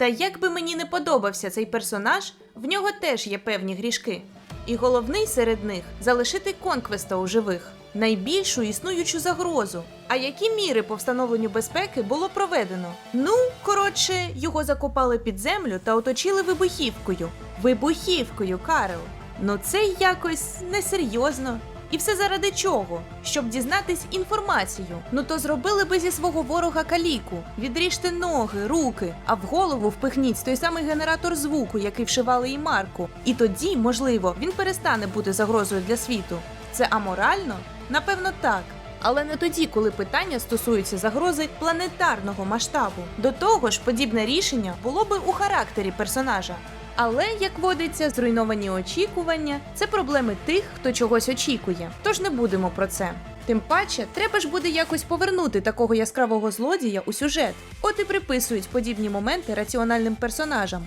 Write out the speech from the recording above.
Та як би мені не подобався цей персонаж, в нього теж є певні грішки. І головний серед них залишити конквеста у живих, найбільшу існуючу загрозу. А які міри по встановленню безпеки було проведено? Ну, коротше, його закопали під землю та оточили вибухівкою. Вибухівкою, Карл. Ну це якось несерйозно. І все заради чого? Щоб дізнатись інформацію. Ну то зробили би зі свого ворога каліку. Відріжте ноги, руки, а в голову впихніть той самий генератор звуку, який вшивали і Марку. І тоді, можливо, він перестане бути загрозою для світу. Це аморально? Напевно, так. Але не тоді, коли питання стосуються загрози планетарного масштабу. До того ж, подібне рішення було би у характері персонажа. Але, як водиться, зруйновані очікування це проблеми тих, хто чогось очікує. Тож не будемо про це. Тим паче, треба ж буде якось повернути такого яскравого злодія у сюжет. От і приписують подібні моменти раціональним персонажам.